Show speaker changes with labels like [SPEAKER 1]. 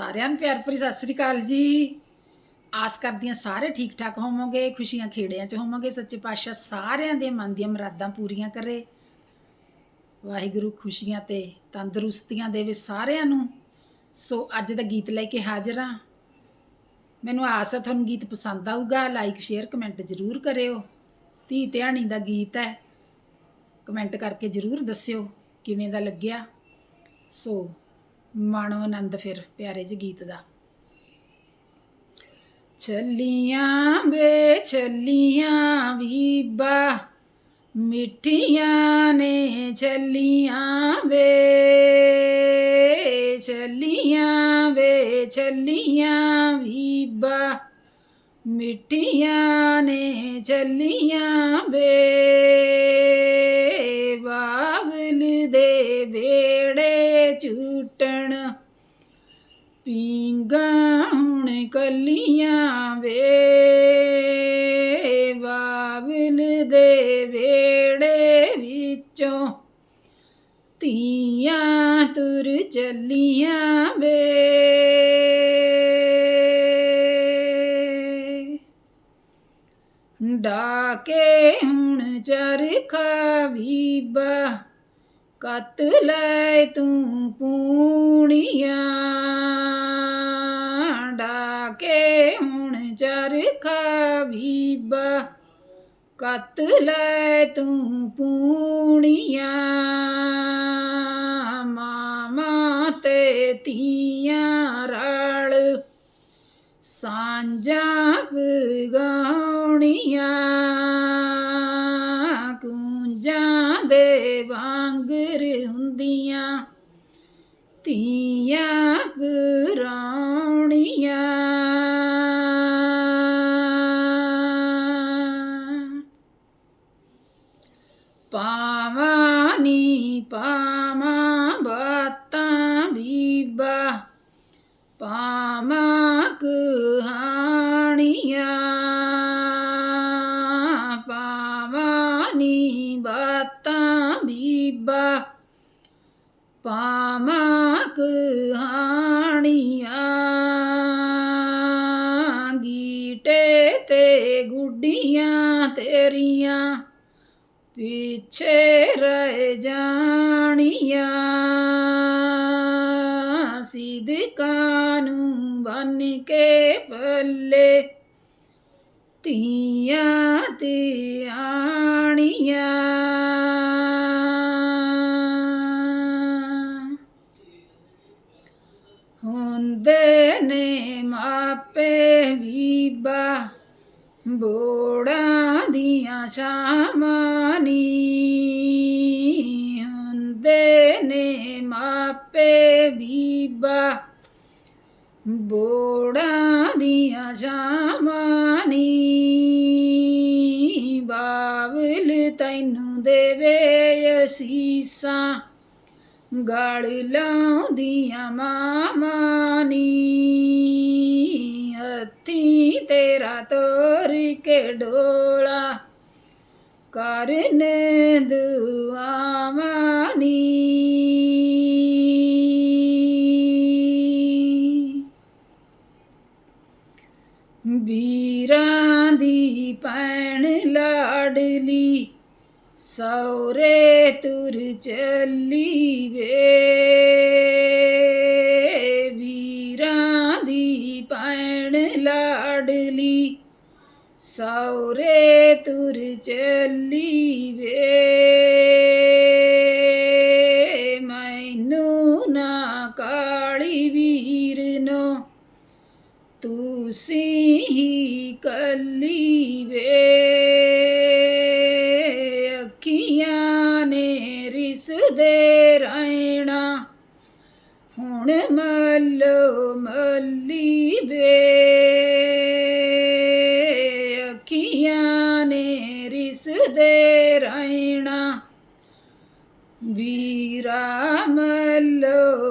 [SPEAKER 1] ਸਾਰਿਆਂ ਨੂੰ ਪਿਆਰ ਭਰੀ ਸਤਿ ਸ੍ਰੀ ਅਕਾਲ ਜੀ। ਆਸ ਕਰਦੀ ਹਾਂ ਸਾਰੇ ਠੀਕ ਠਾਕ ਹੋਵੋਗੇ, ਖੁਸ਼ੀਆਂ ਖੇੜਿਆਂ 'ਚ ਹੋਵੋਗੇ, ਸੱਚੇ ਪਾਤਸ਼ਾਹ ਸਾਰਿਆਂ ਦੇ ਮਨ ਦੀਆਂ ਮੁਰਾਦਾਂ ਪੂਰੀਆਂ ਕਰੇ। ਵਾਹਿਗੁਰੂ ਖੁਸ਼ੀਆਂ ਤੇ ਤੰਦਰੁਸਤੀਆਂ ਦੇਵੇ ਸਾਰਿਆਂ ਨੂੰ। ਸੋ ਅੱਜ ਦਾ ਗੀਤ ਲੈ ਕੇ ਹਾਜ਼ਰ ਹਾਂ। ਮੈਨੂੰ ਆਸ ਹੈ ਤੁਹਾਨੂੰ ਗੀਤ ਪਸੰਦ ਆਊਗਾ ਲਾਈਕ ਸ਼ੇਅਰ ਕਮੈਂਟ ਜ਼ਰੂਰ ਕਰਿਓ। ਧੀ ਧਿਆਣੀ ਦਾ ਗੀਤ ਹੈ। ਕਮੈਂਟ ਕਰਕੇ ਜ਼ਰੂਰ ਦੱਸਿਓ ਕਿਵੇਂ ਦਾ ਲੱਗਿਆ। ਸੋ ਮਾਣੋ ਆਨੰਦ ਫਿਰ ਪਿਆਰੇ ਜਿਹੇ ਗੀਤ ਦਾ। ਛੱਲੀਆਂ ਵੇ ਛੱਲੀਆਂ ਬੀਬਾ, ਮਿੱਠੀਆਂ ਨੇ ਛੱਲੀਆਂ ਵੇ। ਛੱਲੀਆਂ ਵੇ ਛੱਲੀਆਂ ਬੀਬਾ, ਮਿੱਠੀਆਂ ਨੇ ਛੱਲੀਆਂ ਵੇ। ਬਾਬਲ ਦੇ ਵੇੜੇ ਝੂਟਣ। ਪੀਂਗਾ ਹੁਣ ਕੱਲੀਆਂ ਵੇ ਬਾਬਲ ਦੇ ਵੇੜੇ ਵਿੱਚੋਂ ਤੀਆਂ ਤੁਰ ਚੱਲੀਆਂ ਵੇ। ਡਾਕੇ ਹੁਣ ਚਰਖਾ ਬੀਬਾ ਕੱਤ ਲੈ ਤੂੰ ਪੂਣੀਆਂ ਡਾਕੇ ਹੁਣ ਚਰਖਾ ਬੀਬਾ। ਕੱਤ ਲੈ ਤੂੰ ਪੂਣੀਆਂ ਮਾਮਾ ਤੇ ਤੀਆਂ ਰਲ ਸਾਂਝਾਂ ਬਗਾਉਣੀਆਂ ਹੁੰਦੀਆਂ ਧੀਆਂ ਪਰਾਉਣੀਆਂ ਪਾਵਾਂ ਨੀ ਪਾਵਾਂ ਬੀਬਾ। ਪਾਵਾਂ ਕਹਾਣੀਆਂ ਗੀਟੇ ਤੇ ਗੁੱਡੀਆਂ ਤੇਰੀਆਂ, ਪਿੱਛੇ ਰਹਿ ਜਾਣੀਆਂ, ਸਿਦਕਾਂ ਨੂੰ ਬਨ ਕੇ ਪੱਲੇ, ਧੀਆਂ ਤੇ ਆਣੀਆਂ। ਹੁੰਦੇ ਨੇ ਮਾਪੇ ਬੀਬਾ ਬੋੜਾਂ ਦੀਆਂ ਸ਼ਾਮਾਂ ਹੁੰਦੇ ਨੇ ਮਾਪੇ ਬੀਬਾ ਬੋੜਾਂ ਦੀਆਂ ਸ਼ਾਮਾਂ ਨੀ। ਬਾਬਲ ਤੈਨੂੰ ਦੇਵੇ ਅਸੀਸਾਂ, ਗਲ ਲਾਉਂਦੀਆਂ ਮਾਮਾ ਨੀ ਹੱਥੀ ਤੇਰਾ ਤੋਰ ਕੇ ਡੋਲਾ। ਕਰਨ ਦੁਆਵਾਨੀ ਵੀਰਾਂ ਦੀ ਭੈਣ ਲਾੜਲੀ ਸੌਰੇ ਤੁਰ ਚੱਲੀ ਵੇ। ਲਾਡਲੀ ਸੌਰੇ ਤੁਰ ਚੱਲੀ ਵੇ ਮੈਨੂੰ ਨਾ ਕਾਲੀ ਵੀਰ ਨੋ, ਤੁਸੀਂ ਹੀ ਕੱਲੀ ਵੇ ਅੱਖੀਆਂ ਨੇ ਰਿਸਦੇ ਰਹਿਣਾ, ਹੁਣ ਮੱਲੋ ਮੱਲੀ ਵੇ ਅੱਖੀਆਂ ਨੇ ਰਿਸਦੇ ਰਹਿਣਾ? ਵੀਰਾ ਮੱਲੋ